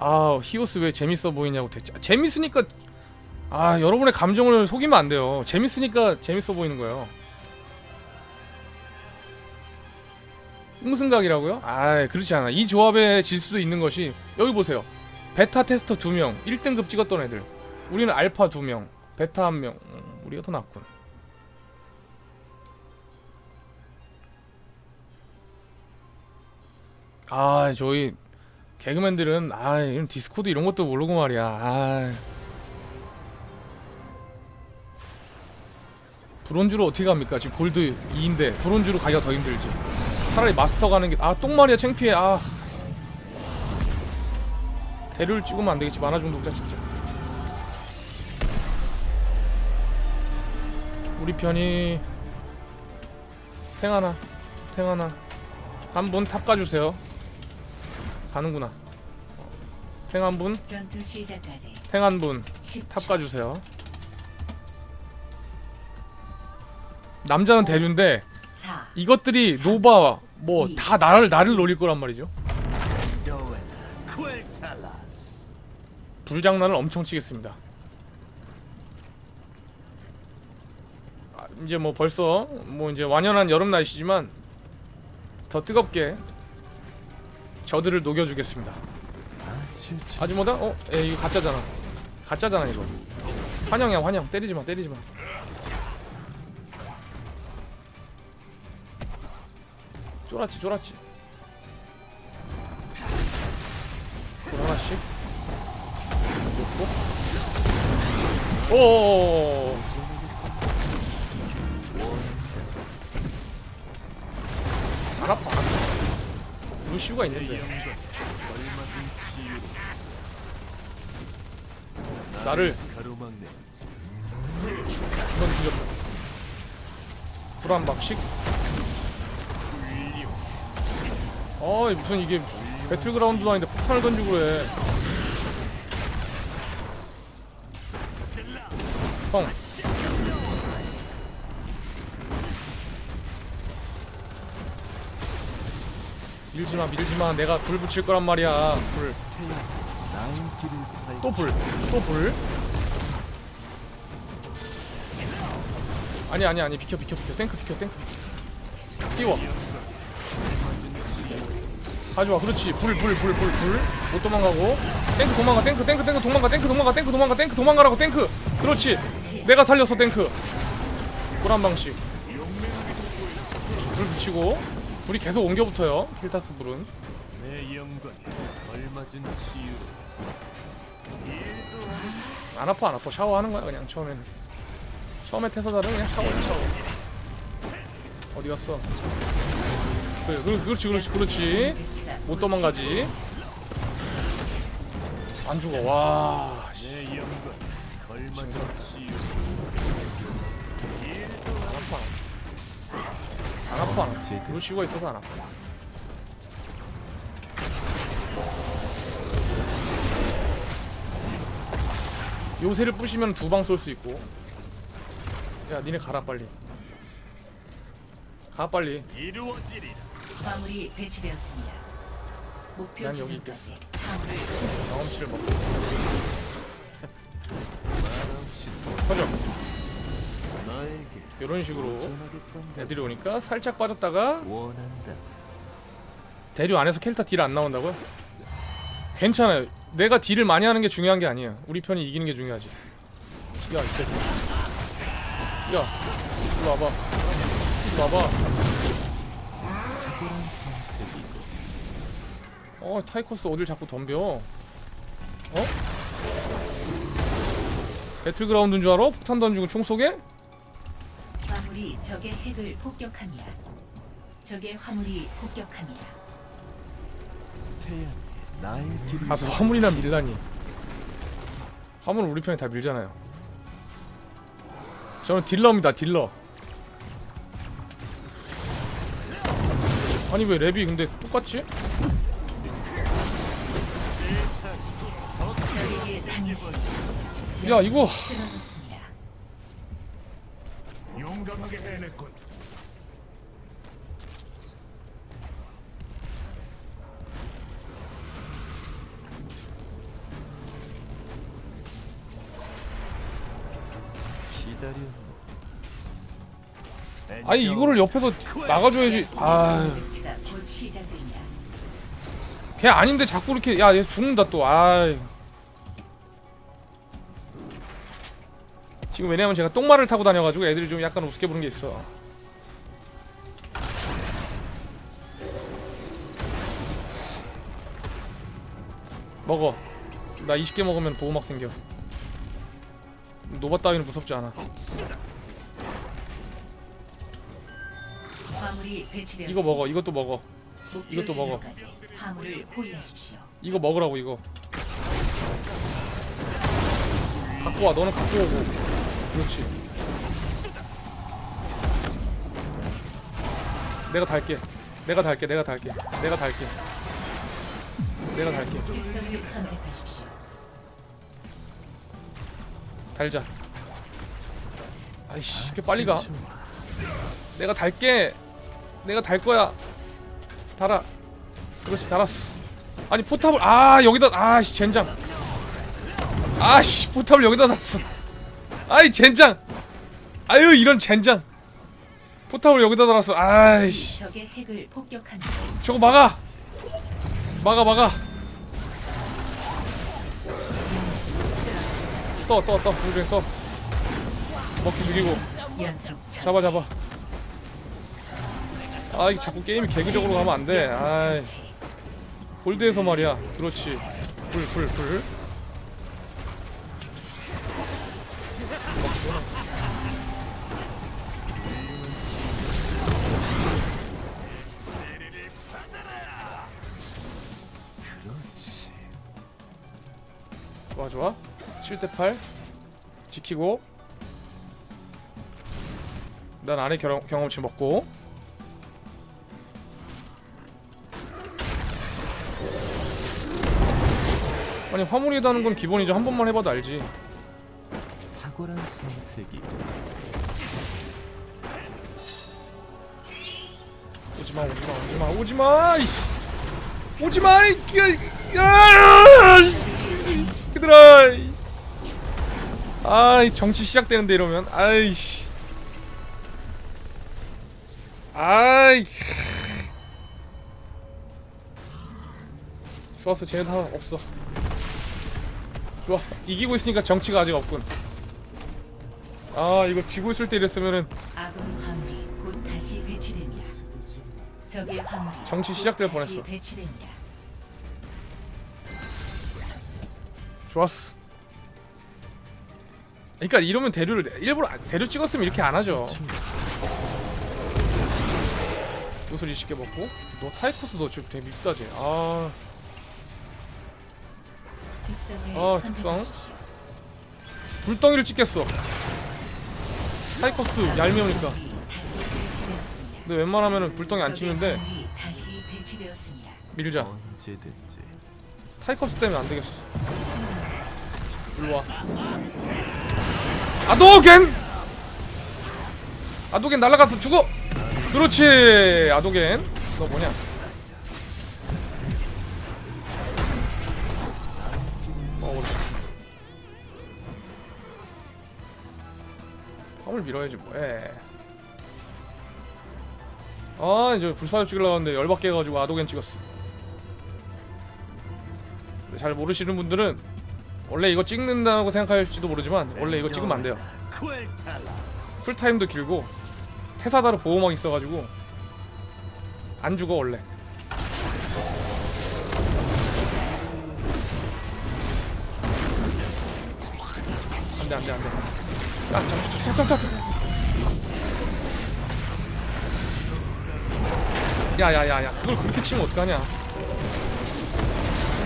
아 히오스 왜 재밌어 보이냐고 대체 재밌으니까 아 여러분의 감정을 속이면 안 돼요. 재밌으니까 재밌어 보이는 거예요. 홍승각이라고요? 아 그렇지 않아. 이 조합에 질 수도 있는 것이 여기 보세요. 베타 테스터 2명 1등급 찍었던 애들. 우리는 알파 2명 베타 1명 음, 우리가 더 낫군 아 저희 개그맨들은 아 이런 디스코드 이런 것도 모르고 말이야. 아. 브론즈로 어떻게 갑니까? 지금 골드 2인데 브론즈로 가기가 더 힘들지. 차라리 마스터 가는 게 아 똥말이야 창피해. 아. 대류를 찍으면 안 되겠지. 만화 중독자 진짜. 우리 편이 탱 하나 탱 하나. 한분탑 가주세요 가는구나. 탱한 분? 전투 시작까지 탱한분 10초. 탑 가주세요. 남자는 대류인데 4 이것들이 노바 뭐 다 나를 나를 노릴 거란 말이죠. 불장난을 엄청 치겠습니다. 아, 이제 뭐 벌써 뭐 이제 완연한 여름 날씨지만 더 뜨겁게 저들을 녹여주겠습니다. 아직 뭐다? 어? 에 이거 가짜잖아. 가짜잖아 이거. 환영이야 환영. 때리지마 때리지마. 쫄았지 쫄았지. 돌 하나씩. 좋고 오오오오 루시우가 있는데. 나를 이건 뒤졌다 불한 박씩 어이 무슨 이게 배틀그라운드도 아닌데 폭탄을 던지고 그래. 형 밀지마 밀지마. 내가 불 붙일 거란 말이야. 불 또 불 또 불? 아니 아니 아니. 비켜 비켜 비켜. 탱크 비켜 탱크 띄워. 가져와. 그렇지. 불 불 불 불 불. 못 도망가고. 탱크 도망가 탱크 탱크 탱크 도망가 탱크 도망가 탱크 도망가 탱크 도망가라고 탱크. 그렇지. 내가 살렸어 탱크. 불한 방씩 불 붙이고 불이 계속 옮겨 붙어요. 킬타스 불은. 내 영광 얼마준 치유 안 아파 안 아파. 샤워하는 거야 그냥 처음에는. 처음에 태서달은 그냥 샤워야 샤워. 어디 갔어? 그래 그- 그렇지 그렇지 그렇지. 못 도망가지. 안 죽어. 와 씨, 내 영광 얼마준 치유 안 아파 안 아파. 안 아파 루시가 있어서 안 아파. 요새를 부시면 두 방 쏠 수 있고. 야 니네 가라 빨리. 가 빨리. 화물이 배치되었습니다. 목표 난 여기 지점까지 화물을 경험치를 먹고. 터져 이런 식으로 애들이 오니까 살짝 빠졌다가 대류 안에서 캐릭터 딜 안 나온다고요? 괜찮아요. 내가 딜을 많이 하는 게 중요한 게 아니에요. 우리 편이 이기는 게 중요하지. 야, 이 새끼. 야, 이리 와봐. 이리 와봐. 어, 타이커스 어딜 자꾸 덤벼? 어? 배틀그라운드인 줄 알아? 폭탄 던지고 총 쏘게? 화물이 적의 핵을 폭격합니다. 적의 화물이 폭격합니다. 태양이 나의 길을 가서 화물이나 밀라니. 화물은 우리 편이 다 밀잖아요. 저는 딜러입니다, 딜러. 아니 왜 랩이 근데 똑같지? 적에게 당했습니다. 야 이거 쓰러졌습니다. 용감하게 해냈군. 기다려. 아니 이거를 옆에서 막아줘야지. 아, 걔 아닌데 자꾸 이렇게 야 얘 죽는다 또. 아. 지금 왜냐면 제가 똥말을 타고 다녀가지고 애들이 좀 약간 우습게 보는 게 있어. 먹어. 나 20개 먹으면 보호막 생겨. 노바 따위는 무섭지 않아. 이거 먹어. 이것도 먹어. 이것도 먹어. 이거 먹으라고 이거. 갖고 와. 너는 갖고 오고 그렇지. 내가 달게. 내가 달게 내가 달게. 내가 달게. 내가 달게. 달자. 아이씨 이렇게 빨리 가. 내가 달게. 내가 달 거야. 달아. 그렇지 달았어. 아니 포탑을 아 여기다 아씨 젠장. 아씨 포탑을 여기다 달았어 아이 젠장. 아유 이런 젠장. 포탑을 여기다 달았어. 아이씨. 적의 핵을 폭격합니다. 저거 막아. 막아 막아. 떠 떠떠. 불빙 떠. 먹기 죽이고. 연속 처치. 잡아 잡아. 아 이게 자꾸 게임이 개그적으로 가면 안돼. 연속 아이. 처치. 골드에서 말이야. 그렇지. 불 불 불 대 8 지키고 난 안에 경험, 경험치 먹고 아니 화물이다는 건 기본이죠 한 번만 해봐도 알지. 탁월한 선택이. 오지마 오지마 오지마 오지마 이씨. 오지마 이 야, 얘들아 아이 정치 시작되는데 이러면 아이씨 아이 좋았어 쟤네 하나 없어 좋아 이기고 있으니까 정치가 아직 없군 아 이거 지고 있을 때 이랬으면은 아군 화물이 곧 다시 배치됩니다. 적의 화물이 정치 곧 시작될 다시 뻔했어. 배치됩니다. 좋았어. 그러니까 이러면 대류를 일부러 안- 대류 찍었으면 이렇게 안 하죠. 요술 20개 먹고 너 타이커스 너 지금 되게 밉다 쟤. 아 아, 선택하십시오. 불덩이를 찍겠어. 타이커스 얄미우니까. 근데 웬만하면은 불덩이 안 치는데. 밀자. 언제든지 타이커스 때문에 안 되겠어. 일로 와. 아도겐! 아도겐 날아가서 죽어! 그렇지! 아도겐. 너 뭐냐? 어. 화물 밀어야지 뭐해. 아, 이제 불사조 찍으려고 하는데 열받게 해가지고 아도겐 찍었어. 잘 모르시는 분들은 원래 이거 찍는다고 생각할지도 모르지만 원래 이거 찍으면 안 돼요. 풀타임도 길고 테사다로 보호막 있어가지고 안 죽어 원래. 안돼 안돼 안돼. 야 잠깐 잠깐 잠깐. 야야야야 그걸 그렇게 치면 어떡하냐.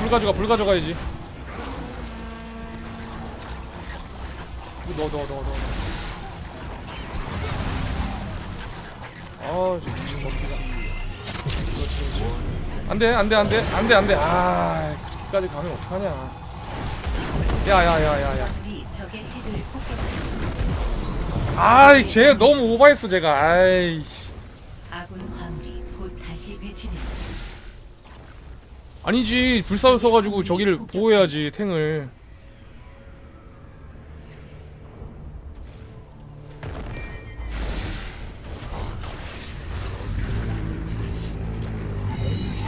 불 가져가 불 가져가야지 넣어 넣어 넣어 넣어 아 진짜 미친 먹기가. 안돼 안돼 안돼 안돼 안돼. 아 그렇게까지 가면 어떡하냐. 야야야야야. 아이 쟤 너무 오버했어 제가. 아이씨. 아군 화물이 곧 다시 배치됩니다. 아니지. 불사조 써가지고 저기를 보호해야지 탱을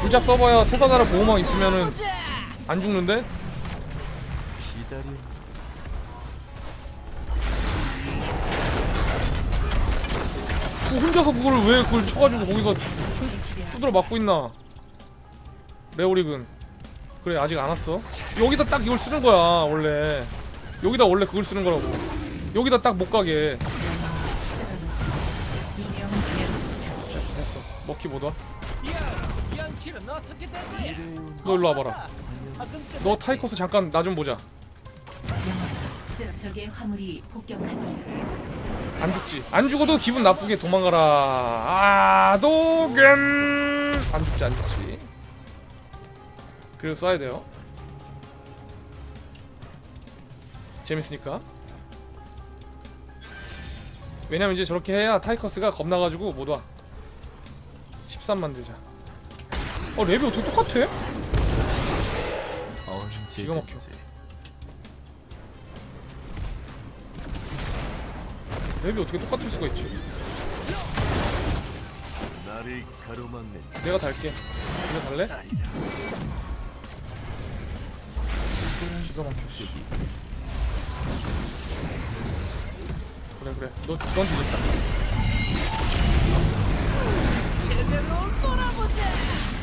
불작 써봐야 태사나라 보호막 있으면은 안 죽는데? 뭐 혼자서 그걸 왜 그걸 쳐가지고 거기가. 두드려 맞고 있나? 레오릭은 그래 아직 안 왔어. 여기다 딱 이걸 쓰는 거야 원래. 여기다 원래 그걸 쓰는 거라고. 여기다 딱 못 가게. 먹기 못 와. 너 일로 와봐라. 너 타이커스 잠깐 나 좀 보자. 적의 화물이. 안 죽지. 안 죽어도 기분 나쁘게 도망가라. 아 도겐. 안 죽지 안 죽지. 그래서 쏴야 돼요. 재밌으니까. 왜냐면 이제 저렇게 해야 타이커스가 겁나가지고 못 와. 13 만 들자. 어 랩이 어떻게 똑같아? 기가 막혀. 랩이 어떻게 똑같을 수가 있지? 나를 가로막는 내가 달게. 내가 달래? 날이라. 기가 막혀. 씨. 그래 그래. 너, 넌 뒤졌다. 미래의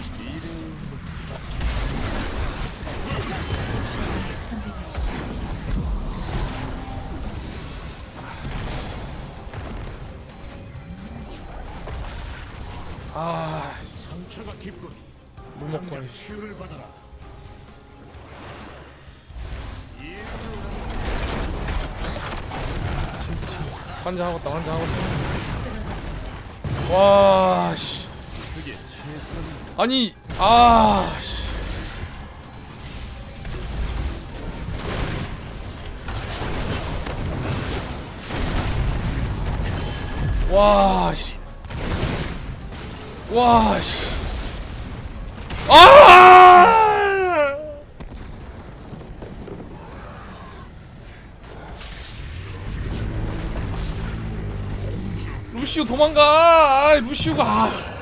아, 상처가 먹고 해. 치유를 받아라. 환장하겠다 환장하겠다 와 씨. 그게 최선. 아니 아 씨. 와 씨. 와 씨. 아! 루시우 도망가! 아, 루시우가 아.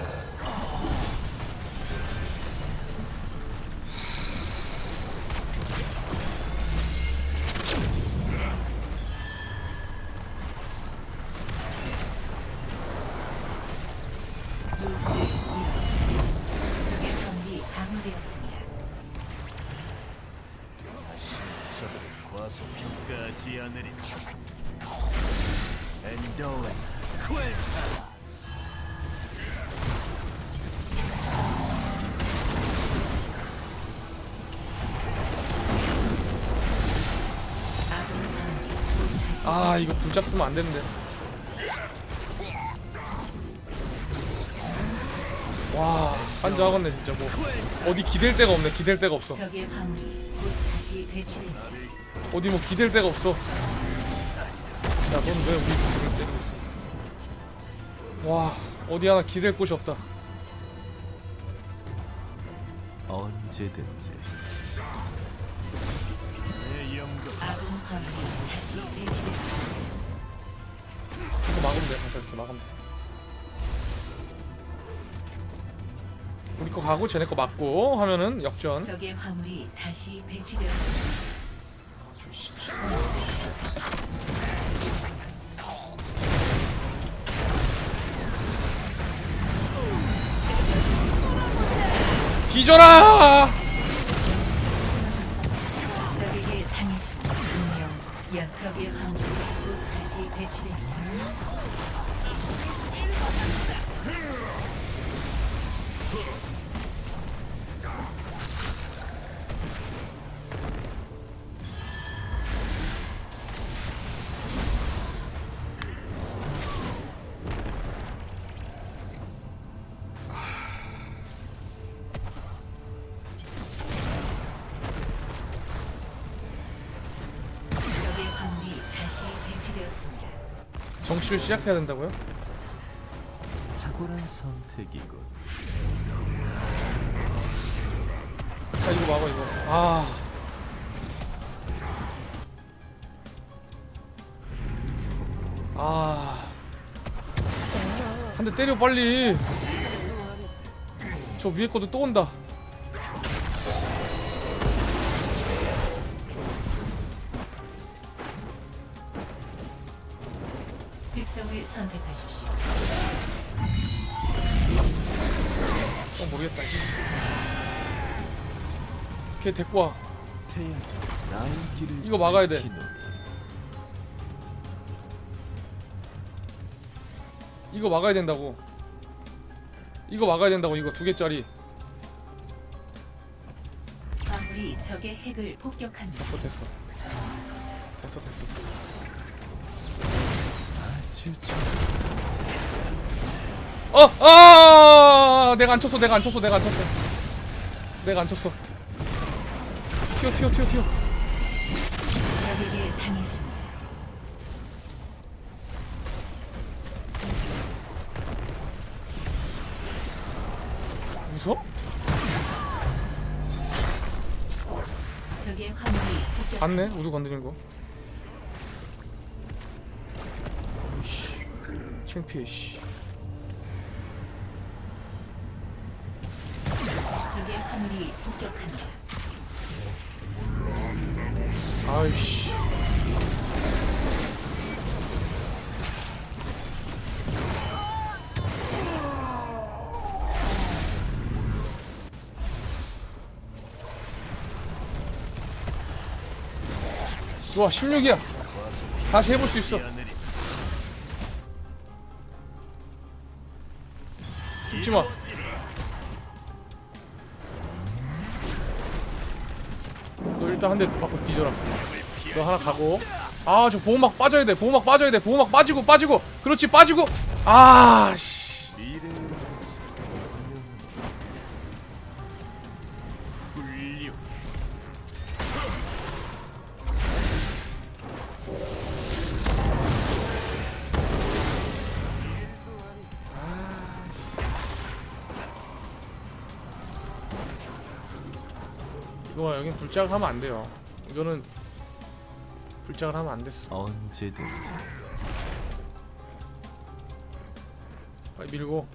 아 이거 불작 쓰면 안 되는데. 와 환장하겠네 진짜 뭐. 어디 기댈 데가 없네 기댈 데가 없어. 적의 화물이 곧 다시 배치됩니다. 어디 뭐 기댈 데가 없어. 야넌 왜 우리 구슬을 때리고 있어? 와 어디 하나 기댈 곳이 없다. 언제든지. 내 영광 아군 화물이 다시 막으면 돼 가서 이렇게 막으면 돼. 우리 거 가고 쟤네 거 맞고 하면은 역전. 적의 화물이 다시 배치되었습니다. 뒤져라 정치를 시작해야 된다고요? 탁월한 선택이군. 아 이거 막아 이거 아 아. 한 대 때려 빨리. 저 위에 것도 또 온다. 선택하십시오. 어 모르겠다. 걔 데리고 와. 이거 막아야 돼. 이거 막아야 된다고. 이거 막아야 된다고 이거 두 개짜리. 아무리 적의 핵을 폭격합니다. 됐어 됐어. 됐어 됐어. 어! 아! 내가 안 쳤어. 내가 안 쳤어. 내가 안 쳤어. 내가 안 쳤어. 튀어 튀어 튀어 튀어. 적에게 당했습니다. 웃어? 적의 화물이 폭격. 봤네. 우두 건드린 거. 창피해 씨. 적의 화물이 폭격합니다. 아이씨. 좋아 16이야 다시 해볼 수 있어 죽지마. 너 일단 한 대 맞고 뒤져라. 너 하나 가고. 아 저 보호막 빠져야 돼. 보호막 빠져야 돼. 보호막 빠지고 빠지고. 그렇지 빠지고. 아씨 이거 여긴 불작을 하면 안 돼요. 이거는 불작을 하면 안 됐어. 언제든지. 빨리 밀고.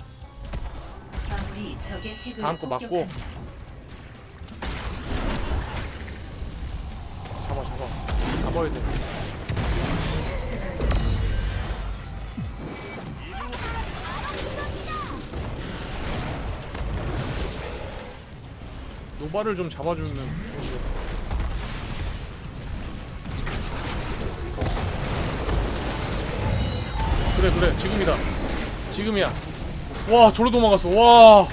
아무리 적의 핵을 다음 거 맞고. 잡아 잡아. 잡아야 돼 노바를 좀 잡아주면. 그래 그래. 지금이다. 지금이야. 와 저로 도망갔어. 와.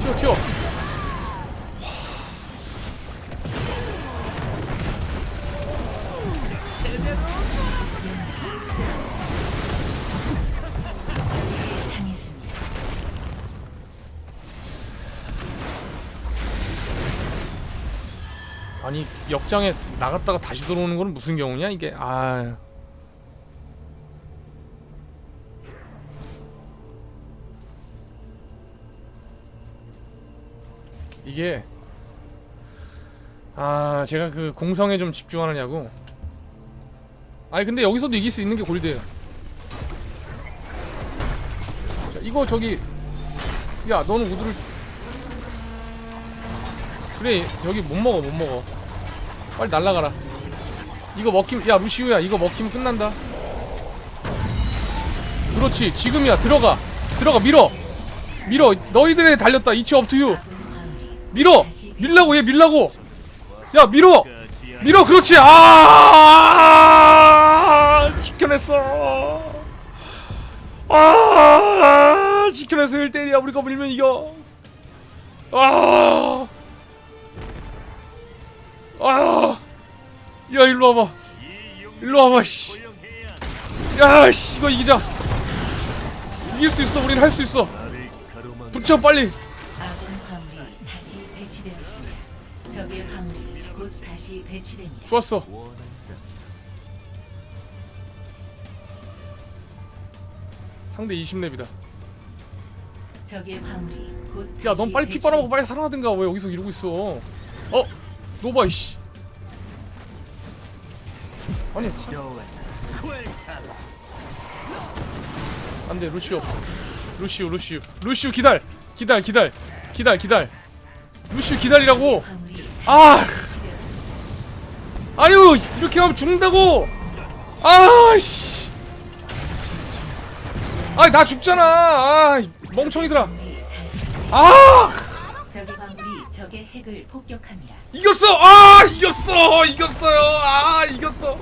튀어 튀어 아니 역장에 나갔다가 다시 들어오는 건 무슨 경우냐? 이게 아. 이게 아 제가 그 공성에 좀 집중하느냐고. 아니 근데 여기서도 이길 수 있는 게 골드예요. 자 이거 저기 야 너는 우드를 그래 여기 못 먹어 못 먹어. 빨리 날라가라. 이거 먹히면 야 루시우야 이거 먹히면 끝난다. 그렇지 지금이야. 들어가. 들어가 밀어. 밀어. 너희들에 달렸다. 이치 업투유 밀어. 밀라고 얘 밀라고. 야 밀어. 밀어 그렇지. 아 지켜냈어. 아 지켜냈어. 1대1이야. 우리가 밀면 이겨. 아 아, 야 일로 와봐, 일로 와봐, 씨, 야, 씨, 이거 이기자. 이길 수 있어, 우리는 할수 있어. 붙여 빨리. 아군 화물이 다시 배치되었습니다. 적의 화물이 곧 다시 배치됩니다. 좋았어. 상대 20렙이다. 적의 화물이 곧 야, 넌 빨리 피. 빨아먹고 빨리 살아나든가 왜 여기서 이러고 있어? 어, 노바 이씨. 아니, 안돼 루시 없어. 루시우 루시우 루시우 기다려. 기다려 기다려. 기다려 기다려. 루시우 기다리라고. 아. 아니요 이렇게 하면 죽는다고! 아씨. 아 나 죽잖아. 아 멍청이들아. 아! 적의 화물이 적의 핵을 폭격합니다. 이겼어! 아 이겼어! 이겼어요! 아 이겼어!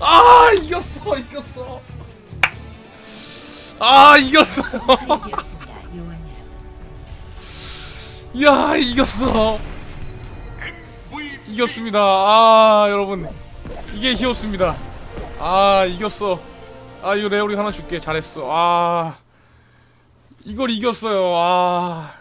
아 이겼어! 이겼어! 아 이겼어요 파괴되었습니다. 요원 여러분. 야 이겼어! 이겼습니다. 아 여러분. 이게 히오스입니다. 아 이겼어. 아 이거 레오리 하나 줄게. 잘했어. 아 이걸 이겼어요. 아